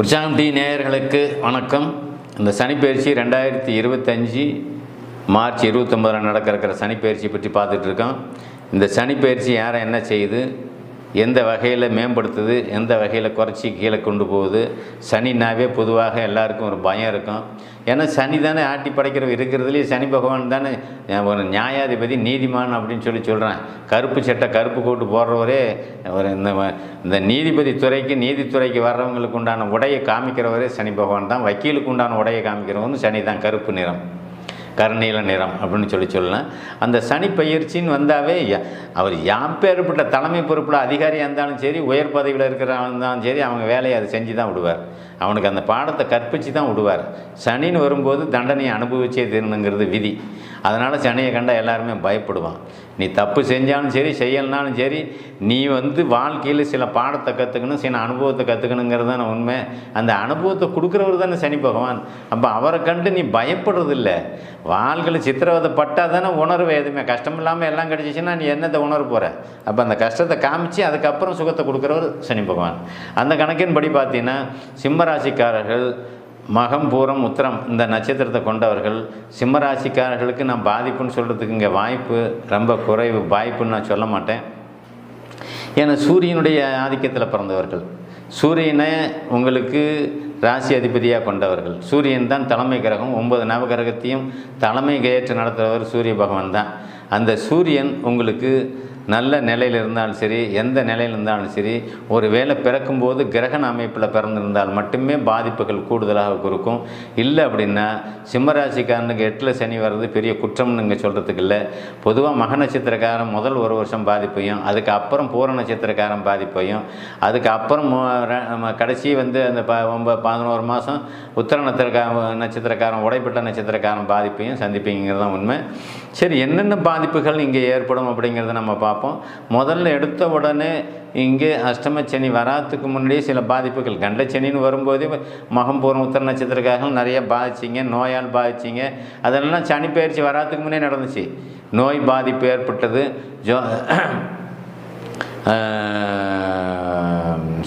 உற்சாகம் டி நேயர்களுக்கு வணக்கம். இந்த சனிப்பயிற்சி ரெண்டாயிரத்தி இருபத்தஞ்சி மார்ச் இருபத்தொம்பதில் நடக்க இருக்கிற சனிப்பயிற்சி பற்றி பார்த்துட்ருக்கோம் இந்த சனிப்பயிற்சி யாரை என்ன செய்யுது? எந்த வகையில் மேம்படுத்துது எந்த வகையில் குறைச்சி கீழே கொண்டு போகுது. சனினாவே பொதுவாக எல்லாருக்கும் ஒரு பயம் இருக்கும். ஏன்னா சனி தானே ஆட்டி படைக்கிற இருக்கிறதுலேயே சனி பகவான் தானே ஒரு நியாயாதிபதி நீதிமான் அப்படின்னு சொல்லி சொல்கிறேன் கருப்பு சட்டை கருப்பு கோட்டு போடுறவரே ஒரு இந்த இந்த நீதிபதி துறைக்கு நீதித்துறைக்கு வர்றவங்களுக்கு உண்டான உடையை காமிக்கிறவரே சனி பகவான் தான். வக்கீலுக்கு உண்டான உடையை காமிக்கிறவங்க சனி தான் கருப்பு நிறம். கருநீல நிறம் அப்படின்னு சொல்லி சொல்லலாம். அந்த சனி பயிற்சின்னு வந்தாவே ய- அவர் யாப்பேற்பட்ட தலைமை பொறுப்பில் அதிகாரியாக இருந்தாலும் சரி உயர் பதவியில் இருக்கிறவங்க இருந்தாலும் சரி அவங்க வேலையை அதை செஞ்சு தான் விடுவார். அவனுக்கு அந்த பாடத்தை கற்பித்து தான் விடுவார். சனின்னு வரும்போது தண்டனையை அனுபவிச்சே தீரணுங்கிறது விதி. அதனால் சனியை கண்டால் எல்லாருமே பயப்படுவான் நீ தப்பு செஞ்சாலும் சரி செய்யலனாலும் சரி நீ வந்து வாழ்க்கையில் சில பாடத்தை கற்றுக்கணும் சில அனுபவத்தை கற்றுக்கணுங்கிறது தானே உண்மை. அந்த அனுபவத்தை கொடுக்குறவர் தானே சனி பகவான். அப்போ அவரை கண்டு நீ பயப்படுறதில்ல. வாழ்க்கையில் சித்திரவதை பட்டால் தானே உணர்வு எதுவுமே. கஷ்டம் இல்லாமல் எல்லாம் கிடச்சிச்சின்னா நீ என்னத்தை உணர போகிற அப்போ அந்த கஷ்டத்தை காமிச்சு அதுக்கப்புறம் சுகத்தை கொடுக்குறவர் சனி பகவான். அந்த கணக்கின்படி பார்த்தீங்கன்னா சிம்மராசிக்காரர்கள் மகம் பூரம் உத்திரம் இந்த நட்சத்திரத்தை கொண்டவர்கள் சிம்மராசிக்காரர்களுக்கு நான் பாதிப்புன்னு சொல்கிறதுக்கு இங்கே வாய்ப்பு ரொம்ப குறைவு வாய்ப்புன்னு நான் சொல்ல மாட்டேன். ஏன்னா சூரியனுடைய ஆதிக்கத்தில் பிறந்தவர்கள். சூரியனை உங்களுக்கு ராசி அதிபதியாக கொண்டவர்கள். சூரியன் தான் தலைமை கிரகம். ஒன்பது நவகிரகத்தையும் தலைமை ஏற்று நடத்துகிறவர் சூரிய பகவான் தான். அந்த சூரியன் உங்களுக்கு நல்ல நிலையில் இருந்தாலும் சரி எந்த நிலையில் இருந்தாலும் சரி ஒரு வேளை பிறக்கும்போது கிரகண அமைப்பில் பிறந்திருந்தால் மட்டுமே பாதிப்புகள் கூடுதலாக கொடுக்கும் இல்லை அப்படின்னா சிம்மராசிக்காரனுக்கு எட்டில் சனி வர்றது பெரிய குற்றம்னு இங்கே சொல்கிறதுக்கு இல்லை. பொதுவாக மக நட்சத்திரக்காரன் முதல் ஒரு வருஷம் பாதிப்பையும் அதுக்கு அப்புறம் பூர நட்சத்திரக்காரன் பாதிப்பையும் அதுக்கு அப்புறம் கடைசி வந்து அந்த ப ஒன்பது பதினோரு மாதம் உத்தர நட்சத்திரக்கார நட்சத்திரக்காரன் உடைப்பட்ட நட்சத்திரக்காரன் பாதிப்பையும் சந்திப்பீங்கிறது தான் உண்மை. சரி என்னென்ன பாதிப்புகள் இங்கே ஏற்படும் அப்படிங்கிறத நம்ம பார்ப்போம். முதல்ல எடுத்த உடனே இங்கே அஷ்டமச்சனி வராத்துக்கு முன்னாடியே சில பாதிப்புகள். கண்டச்சனின்னு வரும்போது மகம் பூர்வம் உத்தர நட்சத்திரக்காரர்கள் நிறைய பாதிச்சிங்க நோயால் பாதிச்சிங்க. அதெல்லாம் சனி பயிற்சி வராதுக்கு முன்னே நடந்துச்சு. நோய் பாதிப்பு ஏற்பட்டது. ஜோ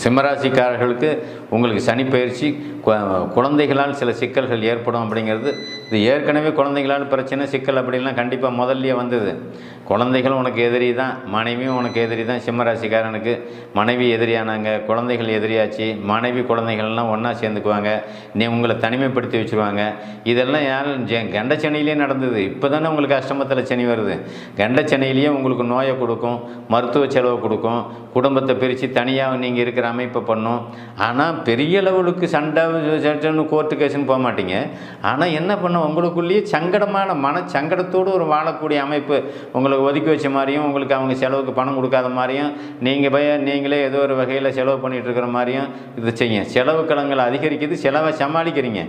சிம்மராசிக்காரர்களுக்கு உங்களுக்கு சனி பயிற்சி கு- குழந்தைகளால் சில சிக்கல்கள் ஏற்படும் அப்படிங்கிறது இது ஏற்கனவே குழந்தைகளால் பிரச்சனை சிக்கல் அப்படின்லாம் கண்டிப்பாக முதல்லையே வந்தது. குழந்தைகள் உனக்கு எதிரி தான் மனைவியும் உனக்கு எதிரி தான் சிம்மராசிக்காரனுக்கு மனைவி எதிரியானாங்க குழந்தைகள் எதிரியாச்சு மனைவி குழந்தைகள்லாம் ஒன்றா சேர்ந்துக்குவாங்க நீ உங்களை தனிமைப்படுத்தி வச்சுருவாங்க. இதெல்லாம் யார் ஜெ- கண்டச்சனியிலே நடந்தது. இப்போ தானே உங்களுக்கு அஷ்டமத்தில் சனி வருது. கண்டச்சனியிலேயே உங்களுக்கு நோயை கொடுக்கும் மருத்துவ செலவு கொடுக்கும் குடும்பத்தை பிரித்து தனியாக நீங்கள் இருக்கிற அமைப்பை பண்ணும். ஆனால் பெரிய லெவலுக்கு சண்டை சட்டைன்னு கோர்ட்டு கேஸுன்னு போக மாட்டீங்க. ஆனால் என்ன பண்ண உங்களுக்குள்ளேயே சங்கடமான மன சங்கடத்தோடு ஒரு வாழக்கூடிய அமைப்பு உங்களுக்கு ஒதுக்கி வச்ச மாதிரியும் உங்களுக்கு அவங்க செலவுக்கு பணம் கொடுக்காத மாதிரியும் நீங்கள் போய் நீங்களே ஏதோ ஒரு வகையில் செலவு பண்ணிகிட்டு இருக்கிற மாதிரியும் இது செய்யும் செலவு கலங்களை அதிகரிக்குது செலவை சமாளிக்கிறீங்க.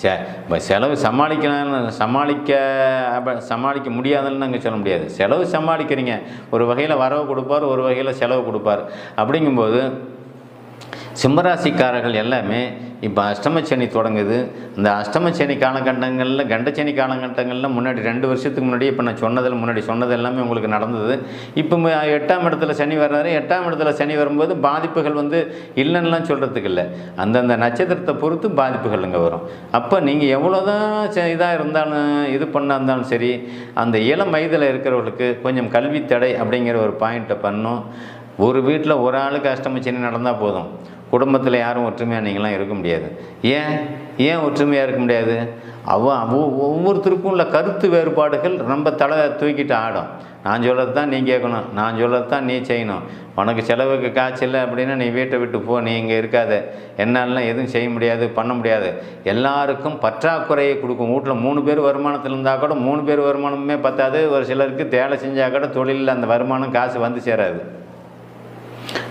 சே இப்போ செலவு சமாளிக்கலாம்னு சமாளிக்க சமாளிக்க முடியாதுன்னு நாங்கள் சொல்ல முடியாது. செலவு சமாளிக்கிறீங்க. ஒரு வகையில் வரவு கொடுப்பார் ஒரு வகையில் செலவு கொடுப்பார். அப்படிங்கும்போது சிம்மராசிக்காரர்கள் எல்லாமே இப்போ அஷ்டமச்சனி தொடங்குது. இந்த அஷ்டமச்சனி காலகட்டங்களில் கண்டச்சனி காலகட்டங்களில் முன்னாடி ரெண்டு வருஷத்துக்கு முன்னாடி இப்போ நான் சொன்னதில் முன்னாடி சொன்னது எல்லாமே உங்களுக்கு நடந்தது. இப்போ எட்டாம் இடத்துல சனி வர்றாரு. எட்டாம் இடத்துல சனி வரும்போது பாதிப்புகள் வந்து இல்லைன்னுலாம் சொல்கிறதுக்கு இல்லை. அந்தந்த நட்சத்திரத்தை பொறுத்து பாதிப்புகள் இங்கே வரும். அப்போ நீங்கள் எவ்வளோ தான் இதாக இருந்தாலும் இது பண்ணா இருந்தாலும் சரி அந்த இளம் வயதில் இருக்கிறவர்களுக்கு கொஞ்சம் கல்வி தடை அப்படிங்கிற ஒரு பாயிண்ட்டை பண்ணும். ஒரு வீட்டில் ஒரு ஆளுக்கு அஷ்டமச்சனி நடந்தால் போதும். குடும்பத்தில் யாரும் ஒற்றுமையாக நீங்களாம் இருக்க முடியாது. ஏன்? ஏன் ஒற்றுமையாக இருக்க முடியாது? அவ அவ- ஒவ்வொருத்தருக்கும் உள்ள கருத்து வேறுபாடுகள் ரொம்ப தலை தூக்கிட்டு ஆடும். நான் சொல்கிறது தான் நீ கேட்கணும். நான் சொல்கிறது தான் நீ செய்யணும். உனக்கு செலவுக்கு காசு இல்லை அப்படின்னா நீ வீட்டை விட்டு போ நீ இங்கே இருக்காத. என்னால்லாம் எதுவும் செய்ய முடியாது பண்ண முடியாது. எல்லாருக்கும் பற்றாக்குறையை கொடுக்கும். வீட்டில் மூணு பேர் வருமானத்தில் இருந்தால் கூட மூணு பேர் வருமானமே பத்தாது. ஒரு சிலருக்கு வேலை செஞ்சால் கூட தொழிலில் அந்த வருமானம் காசு வந்து சேராது.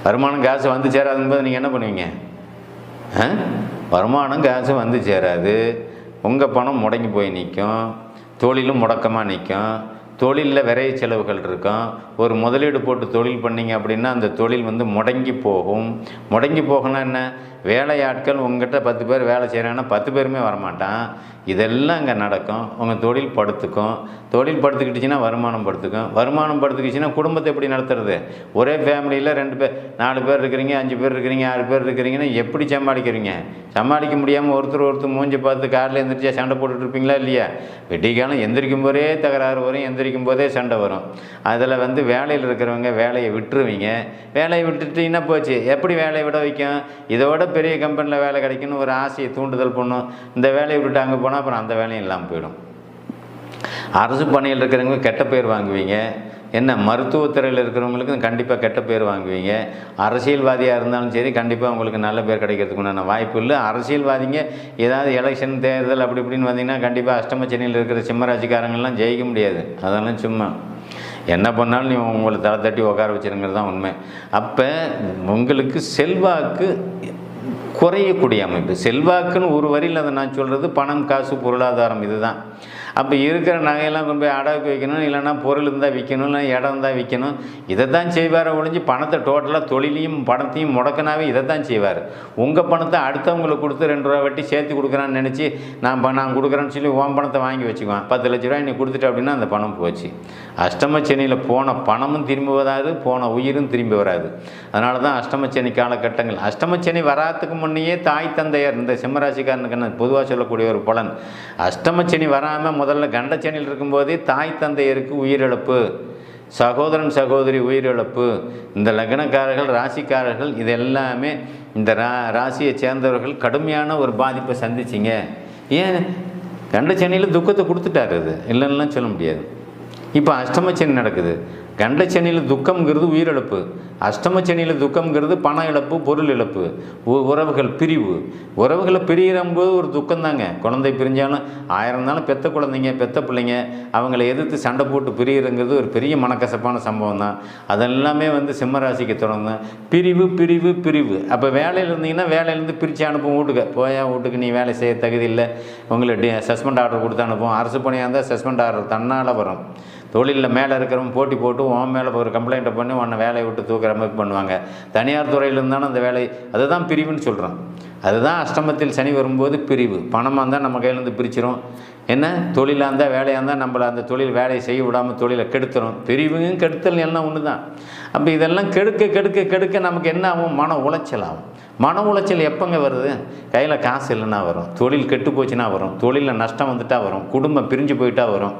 வருமானம் காசு வந்து சேராதுங்கும்போது நீங்கள் என்ன பண்ணுவீங்க? ஆ? வருமானம் காசு வந்து சேராது. உங்கள் பணம் முடங்கி போய் நிற்கும் தொழிலும் முடக்கமாக நிற்கும் தொழிலில் விரைய செலவுகள் இருக்கும். ஒரு முதலீடு போட்டு தொழில் பண்ணீங்க அப்படின்னா அந்த தொழில் வந்து முடங்கி போகும். முடங்கி போகணும்னா என்ன? வேலையாட்கள் உங்ககிட்ட பத்து பேர் வேலை செய்கிறாங்கன்னா பத்து பேருமே வரமாட்டான். இதெல்லாம் இங்கே நடக்கும். உங்கள் தொழில் படுத்துக்கும். தொழில் படுத்துக்கிட்டுச்சுன்னா வருமானம் படுத்துக்கும். வருமானம் படுத்துக்கிச்சுன்னா குடும்பத்தை எப்படி நடத்துறது? ஒரே ஃபேமிலியில் ரெண்டு பேர் நாலு பேர் இருக்கிறீங்க அஞ்சு பேர் இருக்கிறீங்க ஆறு பேர் இருக்கிறீங்கன்னா எப்படி சமாளிக்கிறீங்க? சமாளிக்க முடியாமல் ஒருத்தர் ஒருத்தர் மூஞ்சி பார்த்து காரில் எந்திரிச்சா சண்டை போட்டுட்டு இருப்பீங்களா இல்லையா? வெட்டிக்காலம் எந்திரிக்கும் போதே தகராறு வரும் எந்திரிக்கும் போதே சண்டை வரும். அதில் வந்து வேலையில் இருக்கிறவங்க வேலையை விட்டுருவீங்க. வேலையை விட்டுட்டிங்கன்னா போச்சு. எப்படி வேலையை விட வைக்கும்? இதோட பெரிய கம்பெனியில் வேலை கிடைக்குன்னு ஒரு ஆசையை தூண்டுதல் பண்ணும். இந்த வேலையை விட்டுட்டு அங்கே போனால் அப்புறம் அந்த வேலையும் இல்லாமல் போயிடும். அரசு பணியில் இருக்கிறவங்க கெட்ட பேர் வாங்குவீங்க. என்ன மருத்துவத்துறையில் இருக்கிறவங்களுக்கு கண்டிப்பாக கெட்ட பேர் வாங்குவீங்க. அரசியல்வாதியாக இருந்தாலும் சரி கண்டிப்பாக உங்களுக்கு நல்ல பேர் கிடைக்கிறதுக்கு உண்டான வாய்ப்பு இல்லை. அரசியல்வாதிங்க ஏதாவது எலெக்ஷன் தேர்தல் அப்படி இப்படின்னு வந்தீங்கன்னா கண்டிப்பாக அஷ்டமச்சனியில் இருக்கிற சிம்மராசிக்காரங்கள்லாம் ஜெயிக்க முடியாது. அதெல்லாம் சும்மா. என்ன பண்ணாலும் நீ உங்களை தலை தட்டி உட்கார வச்சுருங்கிறது தான் உண்மை. அப்போ உங்களுக்கு செல்வாக்கு குறையக்கூடிய அமைப்பு. செல்வாக்குன்னு ஒரு வரியில் அதை நான் சொல்கிறது பணம் காசு பொருளாதாரம் இதுதான். அப்போ இருக்கிற நகையெல்லாம் கொண்டு போய் அடகு வைக்கணும் இல்லைன்னா பொருள் இருந்தால் விற்கணும் இல்லை இடம் இருந்தால் விற்கணும் இதை தான் செய்வார் ஒழிஞ்சு பணத்தை டோட்டலாக தொழிலையும் பணத்தையும் முடக்கினாவே இதை தான் செய்வார். உங்கள் பணத்தை அடுத்தவங்களுக்கு கொடுத்து ரெண்டு ரூபா வெட்டி சேர்த்து கொடுக்குறான்னு நினச்சி நான் ப- நான் கொடுக்குறேன்னு சொல்லி உன் பணத்தை வாங்கி வச்சுக்குவேன். பத்து லட்ச ரூபாய் நீ கொடுத்துட்ட அப்படின்னா அந்த பணம் போச்சு. அஷ்டம சென்னையில் போன பணமும் திரும்பி வராது போன உயிரும் திரும்பி வராது. அதனால தான் அஷ்டமச்சனி காலகட்டங்கள். அஷ்டமச்சனி வராதுக்கு முன்னையே தாய் தந்தையர் இந்த சிம்மராசிக்காரனுக்கு பொதுவாக சொல்லக்கூடிய ஒரு பலன். அஷ்டமச்சனி வராமல் முதல்ல கண்டச்சனியில் இருக்கும்போதே தாய் தந்தையருக்கு உயிரிழப்பு சகோதரன் சகோதரி உயிரிழப்பு இந்த லக்னக்காரர்கள் ராசிக்காரர்கள் இது எல்லாமே இந்த ரா ராசியை சேர்ந்தவர்கள் கடுமையான ஒரு பாதிப்பை சந்திச்சிங்க. ஏன்? கண்டச்சனியில் துக்கத்தை கொடுத்துட்டாரு அது. இல்லைன்னுலாம் சொல்ல முடியாது. இப்போ அஷ்டமச்சனி நடக்குது. கண்டச்சனியில் துக்கம்ங்கிறது உயிரிழப்பு அஷ்டமச்சனியில் துக்கம்ங்கிறது பண இழப்பு பொருள் இழப்பு உ- உறவுகள் பிரிவு. உறவுகளை பிரிகிறம்போது ஒரு துக்கம் தாங்க குழந்தை பிரிஞ்சாலும் ஆயிரம் இருந்தாலும் பெத்த குழந்தைங்க பெத்த பிள்ளைங்க அவங்கள எதிர்த்து சண்டை போட்டு பிரிகிறங்கிறது ஒரு பெரிய மனக்கசப்பான சம்பவம் தான் அதெல்லாமே வந்து சிம்மராசிக்கு தொடங்கும் பிரிவு பிரிவு பிரிவு. அப்போ வேலையில் இருந்தீங்கன்னா வேலையிலேருந்து பிரித்து அனுப்பும் வீட்டுக்கு. போயா வீட்டுக்கு நீ வேலை செய்ய தகுதி இல்லை. உங்களுக்கு சஸ்பெண்ட் ஆர்டர் கொடுத்து அனுப்புவோம் அரசு பணியாக இருந்தால் சஸ்பெண்ட் ஆர்டர் தன்னால் வரும். தொழிலில் மேலே இருக்கிறவங்க போட்டி போட்டு உன் மேலே ஒரு கம்ப்ளைண்ட்டை பண்ணி உன்னை வேலையை விட்டு தூக்குற மாதிரி பண்ணுவாங்க. தனியார் துறையில் இருந்தாலும் அந்த வேலை அதுதான் பிரிவுன்னு சொல்கிறோம் அதுதான் அஷ்டமத்தில் சனி வரும்போது பிரிவு. பணமாக இருந்தால் நம்ம கையிலேருந்து பிரிச்சிரும். என்ன? தொழிலாக இருந்தால் வேலையாக இருந்தால் நம்மளை அந்த தொழில் வேலையை செய்ய விடாமல் தொழிலை கெடுத்துரும். பிரிவும் கெடுத்தல் எல்லாம் ஒன்று தான் அப்போ இதெல்லாம் கெடுக்க கெடுக்க கெடுக்க நமக்கு என்ன ஆகும்? மன உளைச்சல் ஆகும். மன உளைச்சல் எப்போங்க வருது? கையில் காசு இல்லைன்னா வரும். தொழில் கெட்டு போச்சுன்னா வரும். தொழிலில் நஷ்டம் வந்துட்டா வரும். குடும்பம் பிரிஞ்சு போயிட்டா வரும்.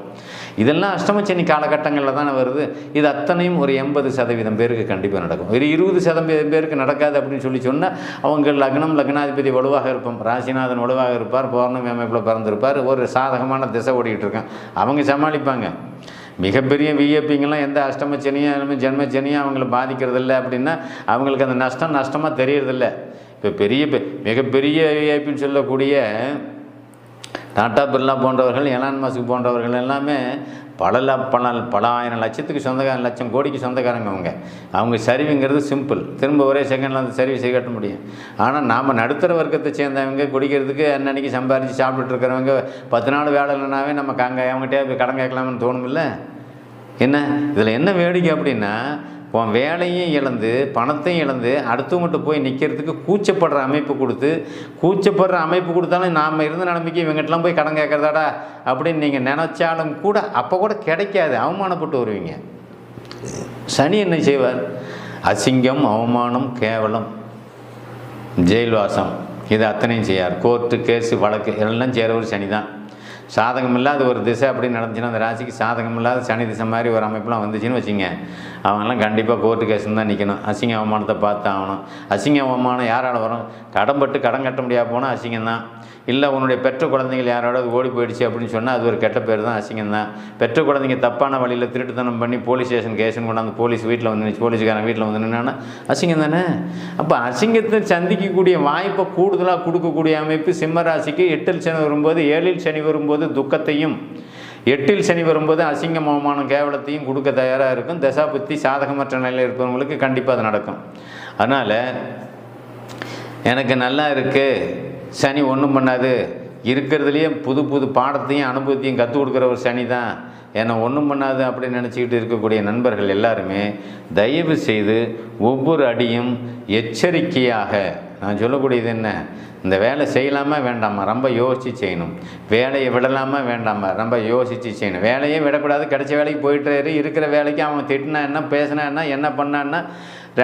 இதெல்லாம் அஷ்டமச்சனி காலகட்டங்களில் தானே வருது. இது அத்தனையும் ஒரு எண்பது சதவீதம் பேருக்கு கண்டிப்பாக நடக்கும். ஒரு இருபது சதவீதம் பேருக்கு நடக்காது அப்படின்னு சொல்லி சொன்னால் அவங்க லக்னம் லக்னாதிபதி வலுவாக இருப்போம். ராசிநாதன் வலுவாக இருப்பார். பௌர்ணமி அமைப்பில் பிறந்திருப்பார். ஒரு சாதகமான திசை ஓடிக்கிட்டு இருக்கான். அவங்க சமாளிப்பாங்க. மிகப்பெரிய விஐபிங்கெல்லாம் எந்த அஷ்டமச்சனியும் ஜென்மச்சனியும் அவங்கள பாதிக்கிறதில்ல அப்படின்னா அவங்களுக்கு அந்த நஷ்டம் நஷ்டமாக தெரியறதில்ல. இப்போ பெரிய பெ- மிகப்பெரிய விஐபின்னு சொல்லக்கூடிய டாட்டா பிர்லா போன்றவர்கள் எலான் மாஸ்க் போன்றவர்கள் எல்லாமே பல பல பல ஆயிரம் லட்சத்துக்கு சொந்தக்கார லட்சம் கோடிக்கு சொந்தக்காரங்க அவங்க அவங்க சரிவுங்கிறது சிம்பிள். திரும்ப ஒரே செகண்டில் அந்த சரிவு செய்ய கட்ட முடியும். ஆனால் நாம் நடுத்தர வர்க்கத்தை சேர்ந்தவங்க குடிக்கிறதுக்கு அன்னன்னைக்கு சம்பாரித்து சாப்பிட்டுட்டு இருக்கிறவங்க பத்து நாள் வேலை இல்லைனாவே நமக்கு அங்கே அவங்ககிட்டே போய் கடன் கேட்கலாம்னு தோணுமில்ல? என்ன? இதில் என்ன வேடிக்கை அப்படின்னா உன் வேலையும் இழந்து பணத்தையும் இழந்து அடுத்தவங்ககிட்ட போய் நிற்கிறதுக்கு கூச்சப்படுற அமைப்பு கொடுத்து கூச்சப்படுற அமைப்பு கொடுத்தாலும் நாம் இருந்த நிலைமைக்கு இவங்ககிட்டலாம் போய் கடன் கேட்குறதாடா அப்படின்னு நீங்கள் நினச்சாலும் கூட அப்போ கூட கிடைக்காது. அவமானப்பட்டு வருவீங்க. சனி என்ன செய்வார்? அசிங்கம் அவமானம் கேவலம் ஜெயில்வாசம். இது அத்தனையும் செய்யார். கோர்ட்டு கேஸு வழக்கு எல்லாம் செய்கிறவர் சனி தான் சாதகம் இல்லாத ஒரு திசை அப்படி நடந்துச்சுன்னா அந்த ராசிக்கு சாதகம் இல்லாத சனி திசை மாதிரி ஒரு அமைப்புலாம் வந்துச்சுன்னு வச்சுங்க. அவங்கெல்லாம் கண்டிப்பாக கோர்ட்டு கேஸுன்னு தான் நிற்கணும் அசிங்க அவமானத்தை பார்த்து ஆகணும். அசிங்க அவமானம் யாரால் வரும்? கடன்பட்டு கடன் கட்ட முடியாது போனால் அசிங்கம் தான். இல்லை உன்னுடைய பெற்ற குழந்தைகள் யாரோட ஓடி போயிடுச்சு அப்படின்னு சொன்னால் அது ஒரு கெட்ட பேர் தான் அசிங்கம் தான். பெற்ற குழந்தைங்க தப்பான வழியில் திருட்டுத்தனம் பண்ணி போலீஸ் ஸ்டேஷன் கேஸுன்னு கொண்டாந்து போலீஸ் வீட்டில் வந்து நின்று போலீஸ்காரன் வீட்டில் வந்து நின்னா அசிங்கம் தானே? அப்போ அசிங்கத்தை சந்திக்கக்கூடிய வாய்ப்பை கூடுதலாக கொடுக்கக்கூடிய அமைப்பு சிம்ம ராசிக்கு எட்டில் சனி வரும்போது ஏழில் சனி வரும்போது துக்கத்தையும் எட்டில் சனி வரும்போது அசிங்கமான கேவலத்தையும் கொடுக்க தயாராக இருக்கும். தசாபுத்தி சாதகமற்ற நிலையில் இருப்பவங்களுக்கு கண்டிப்பாக அது நடக்கும். அதனால் எனக்கு நல்லா இருக்குது சனி ஒன்றும் பண்ணாது. இருக்கிறதுலையே புது புது பாடத்தையும் அனுபவத்தையும் கற்றுக் கொடுக்குற ஒரு சனி தான். என்னை ஒன்றும் பண்ணாது அப்படின்னு நினச்சிக்கிட்டு இருக்கக்கூடிய நண்பர்கள் எல்லாருமே தயவு செய்து ஒவ்வொரு அடியும் எச்சரிக்கையாக நான் சொல்லக்கூடியது என்ன? இந்த வேலை செய்யலாமா வேண்டாமா? ரொம்ப யோசித்து செய்யணும். வேலையை விடலாமா வேண்டாமா? ரொம்ப யோசித்து செய்யணும். வேலையே விடக்கூடாது. கிடைச்ச வேலைக்கு போயிட்டு இருக்கிற வேலைக்கு அவன் திட்டினா என்ன பேசினா என்ன என்ன பண்ணான்னா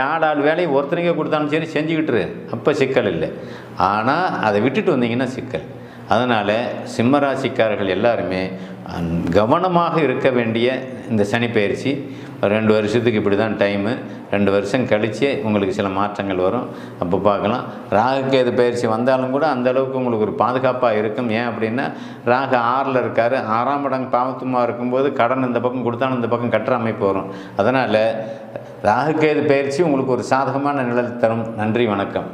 ஆள் ஆள் வேலையை ஒருத்தருக்கே கொடுத்தாலும் சரி செஞ்சுக்கிட்டுரு அப்போ சிக்கல் இல்லை. ஆனால் அதை விட்டுட்டு வந்தீங்கன்னா சிக்கல். அதனால் சிம்மராசிக்காரர்கள் எல்லாருமே கவனமாக இருக்க வேண்டிய இந்த சனி பயிற்சி ரெண்டு வருஷத்துக்கு இப்படி தான் டைமு ரெண்டு வருஷம் கழித்து உங்களுக்கு சில மாற்றங்கள் வரும். அப்போ பார்க்கலாம். ராகுகேது பயிற்சி வந்தாலும் கூட அந்த அளவுக்கு உங்களுக்கு ஒரு பாதுகாப்பாக இருக்கும். ஏன் அப்படின்னா ராகு ஆறில் இருக்கார். ஆறாம் இடம் பாவத்துமா இருக்கும்போது கடன் இந்த பக்கம் கொடுத்தாலும் இந்த பக்கம் கட்டுற அமைப்பு வரும். அதனால் ராகுகேது பயிற்சி உங்களுக்கு ஒரு சாதகமான நிழல் தரும். நன்றி வணக்கம்.